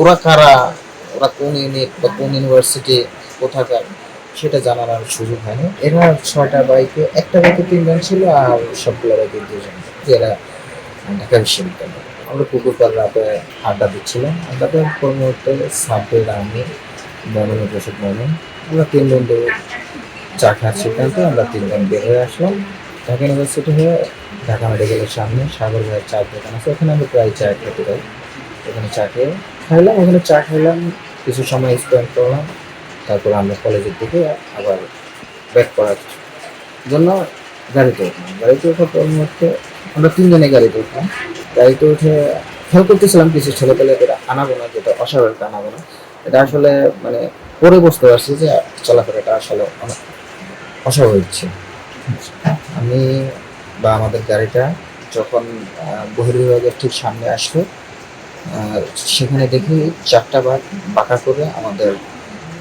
ওরা কারা? ওরা কোন ইউনিট বা কোন ইউনিভার্সিটি, কোথাকার? সেটা জানার আর সুযোগ হয়নি। এরা ছয়টা বাইকে, একটা বাইকে তিনজন ছিল আর সবগুলো বাইকে দুজন। এরা ঢাকা বিশ্ববিদ্যালয়। আমরা পুকুরপাড় রাতে আড্ডা দিচ্ছিলাম। আড্ডা দেওয়ার পর মুহূর্তে সাব্বির আমি মমন প্রসাদ মমন আমরা তিন বন্ধু চা খাওয়ার সিদ্ধান্তে আমরা তিনজন বের হয়ে আসলাম। ঢাকা ইউনিভার্সিটি হয়ে ঢাকা মেডিকেলের সামনে সাগর ভাইয়ের চার দোকান আছে। ওখানে আমরা প্রায় চা খেতে যাই। ওখানে চা খেয়ে খাইলাম ওখানে চা খাইলাম, কিছু সময় স্পেন্ড করলাম, তারপর আমরা কলেজের দিকে আবার ব্যাক করার জন্য গাড়িতে উঠলাম। গাড়িতে ওঠার পর মুহূর্তে আমরা তিনজনে গাড়িতে উঠলাম। গাড়িতে উঠে খেয়াল করতেছিলাম কিছু ছেলে পেলে এটা আনাবো না যেটা অস্বাভাবিক আনাবো না এটা আসলে মানে পরে বুঝতে পারছি যে চলাফেরাটা আসলে অনেক অস্বাভাবিক ছিল আমি বা আমাদের গাড়িটা যখন বহির্বিভাগের ঠিক সামনে আসলো সেখানে দেখি চারটা বার বাঁকা করে আমাদের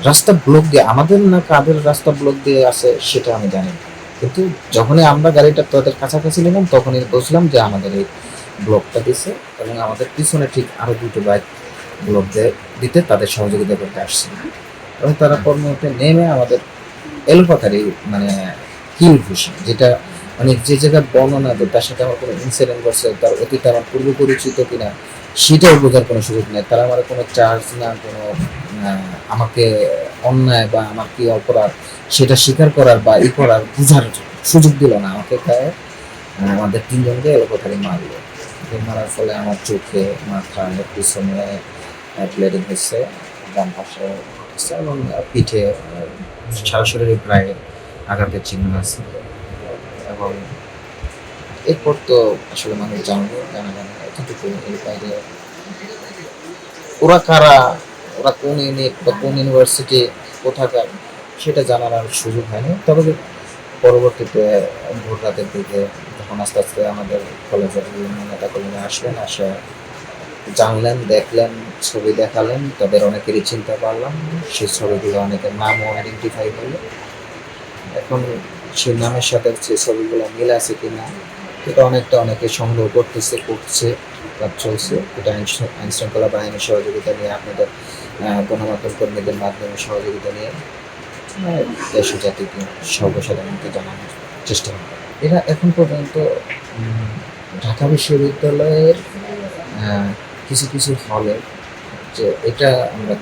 রাস্তা ব্লক দিয়ে, আমাদের না কাদের রাস্তা ব্লক দিয়ে আছে সেটা আমি জানি কিন্তু যখনই আমরা গাড়িটা তাদের কাছাকাছি নিলাম, তখনই বুঝলাম যে আমাদের এই ব্লকটা দিছে এবং আমাদের পিছনে ঠিক আরও দুটো বাইক ব্লক দিতে তাদের সহযোগিতা করতে আসছে। এবং তারা কর্মতে নেমে আমাদের এলোপাতারি মানে কিল ঘুষি যেটা মানে যে জায়গায় বর্ণনা তার সাথে আমার কোনো ইনসিডেন্ট করছে তার অতীত আমার পূর্ব পরিচিত কিনা সেটাও বোঝার কোনো সুযোগ নেই। তারা আমার কোনো চার্জ না কোনো আমাকে অন্যায় বা আমার কি অপরাধ সেটা স্বীকার করার বা ই করার বোঝার সুযোগ দিল না। আমাকে আহ, আমাদের তিনজনকে এলোপাতারি মারলো। মারার ফলে আমার চোখে মাথায় পিছনে ব্লিডিং হয়েছে ডান পাশে এবং পিঠে সারা শরীরে প্রায় আঘাতের চিহ্ন আছে। এবং এরপর তো আসলে মানুষ জানবে জানা জানা এতটুকু এর বাইরে। ওরা কারা? ওরা কোন ইউনিট বা কোন ইউনিভার্সিটি কোথাকার? সেটা জানার আর সুযোগ হয়নি। তবে পরবর্তীতে ভোর রাতের দিকে যখন আস্তে আস্তে আমাদের কলেজের বিভিন্ন নেতা কর্মীরা আসলেন, আসে জানলেন, দেখলেন, ছবি দেখালেন, তাদের অনেকেরই চিনতে পারলাম। সেই ছবিগুলো অনেকের নামও আইডেন্টিফাই হলো। এখন সেই নামের সাথে সেই ছবিগুলো মিল আছে কিনা এটা অনেকটা অনেকে সংগ্রহ করতেছে, করছে কাজ চলছে। এটা আইন শৃঙ্খলা বাহিনীর সহযোগিতা নিয়ে আপনাদের গণমাধ্যম কর্মীদের মাধ্যমে সহযোগিতা নিয়ে দেশ জাতিকে সর্বসাধারণকে জানানোর চেষ্টা করবে এরা এখন পর্যন্ত ঢাকা বিশ্ববিদ্যালয়ের কিছু কিছু হলে যে এটা আমরা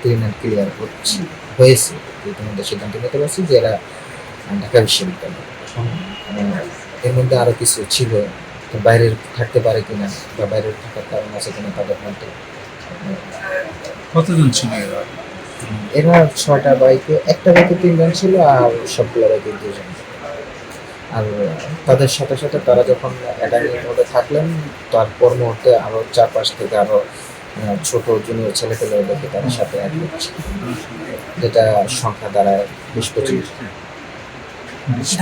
ক্লিন অ্যান্ড ক্লিয়ার করছি, হয়েছে। ইতিমধ্যে সিদ্ধান্ত নিতে পারছি যে এরা ঢাকা বিশ্ববিদ্যালয়। এর মধ্যে আরও কিছু ছিল। তো বাইরের থাকতে পারে কিনা বা বাইরের থাকার কারণ আছে কিনা তাদের মধ্যে। কতজন ছিল এরা? এরা ছয়টা বাইকে একটা বাইকে তিনজন ছিল আর সবগুলো বাইকে দুজন। আর তাদের সাথে সাথে তারা যখন অ্যাডামিক মোডে থাকলেন তারপর মুহূর্তে আরও চারপাশ থেকে আরও আহ, ছোট জুনিয়র ছেলে পেলে ওদেরকে তাদের সাথে অ্যাড যেটা সংখ্যা দ্বারা বিশ পঁচিশ।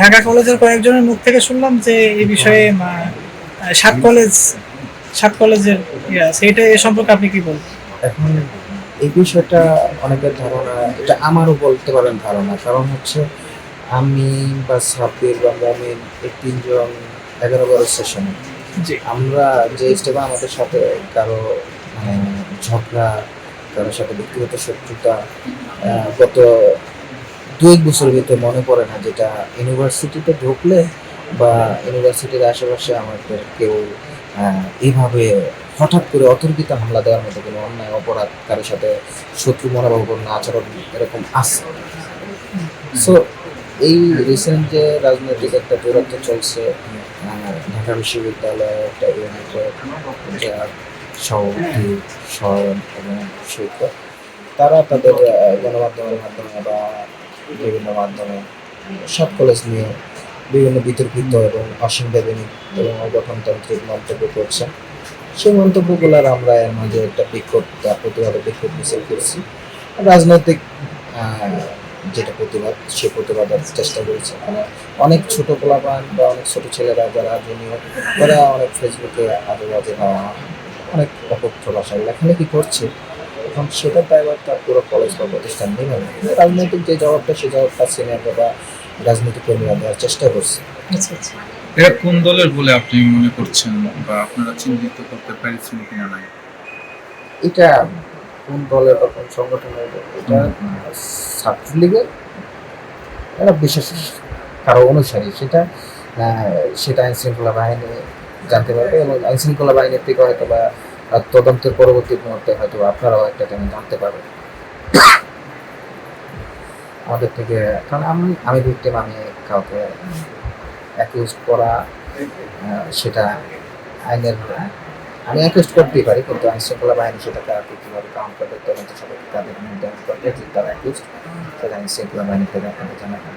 ঢাকা কলেজের কয়েকজনের মুখ থেকে শুনলাম যে এই বিষয়ে সাত কলেজ সাত কলেজের ইয়ে আছে। এটা এ সম্পর্কে আপনি কি বলবেন? এখন এই বিষয়টা অনেকের ধারণা এটা আমারও বলতে পারেন ধারণা। কারণ হচ্ছে আমি বা সাব্বির বা মমিন এই তিনজন এগারো বারো সেশনে আমরা যে স্টেপে আমাদের সাথে কারও মানে ঝগড়া কারোর সাথে ব্যক্তিগত শত্রুতা গত দুই এক বছরের ভিতরে মনে পড়ে না যেটা ইউনিভার্সিটিতে ঢুকলে বা ইউনিভার্সিটির আশেপাশে আমাদের কেউ এইভাবে হঠাৎ করে অতর্কিত হামলা দেওয়ার মতো কোনো অন্যায় অপরাধ কারোর সাথে শত্রু মনোভাবপূর্ণ আচরণ এরকম আছে। সো এই রিসেন্ট যে রাজনৈতিক একটা দূরত্ব চলছে ঢাকা বিশ্ববিদ্যালয়ে একটা সভাপতি স্বয়ন এবং সৈকত, তারা তাদের গণমাধ্যমের মাধ্যমে বা বিভিন্ন মাধ্যমে, সব কলেজ নিয়ে বিভিন্ন বিতর্কিত এবং অসাংবিধানিক এবং অগঠনতান্ত্রিক মন্তব্য করছে। সেই মন্তব্যগুলোর আমরা এর মাঝে একটা বিক্ষোভ প্রতিবাদে বিক্ষোভ মিছিল করছি। রাজনৈতিক যেটা প্রতিবাদ সে প্রতিবাদের চেষ্টা করেছে। মানে অনেক ছোট পোলাপান বা অনেক ছোট ছেলেরা যারা জুনিয়র তারা অনেক ফেসবুকে আজে বাজে বা অনেক অপত্র ভাষায় লেখালেখি করছে। এখন সেটা দায়ভার তার পুরো কলেজ বা প্রতিষ্ঠান নেবে না। রাজনৈতিক যে জবাবটা সেই জবাবটা সিনিয়ররা বা রাজনৈতিক কর্মীরা দেওয়ার চেষ্টা করছে। আচ্ছা আচ্ছা। কোন দলের বলে আপনি মনে করছেন বা আপনারা চিহ্নিত করতে পেরেছেন কিনা নাই? এটা কোন দলের বা কোন সংগঠনের এটা ছাত্রলীগের? একটা বিশেষ কারও অনুসারী। সেটা সেটা আইন শৃঙ্খলা বাহিনী জানতে পারবে এবং আইন শৃঙ্খলা বাহিনীর থেকে হয়তো বা আহ, তদন্তের পরবর্তী মুহূর্তে হয়তো আপনারাও একটা টাইম জানতে পারবেন। আমাদের থেকে কারণ আমি আমি ভিক্টিম আমি কাউকে অ্যাকিউজ করা সেটা আইনের আমি অ্যাকিউজ করতেই পারি কিন্তু আইন শৃঙ্খলা বাহিনী সেটা তাকে কীভাবে কাউন্ট করবে তদন্ত সবাইকে তাদের নির্ধারণ করবে যে তারা অ্যাকিউজ সেটা আইন শৃঙ্খলা বাহিনী থেকে আপনাকে জানাবেন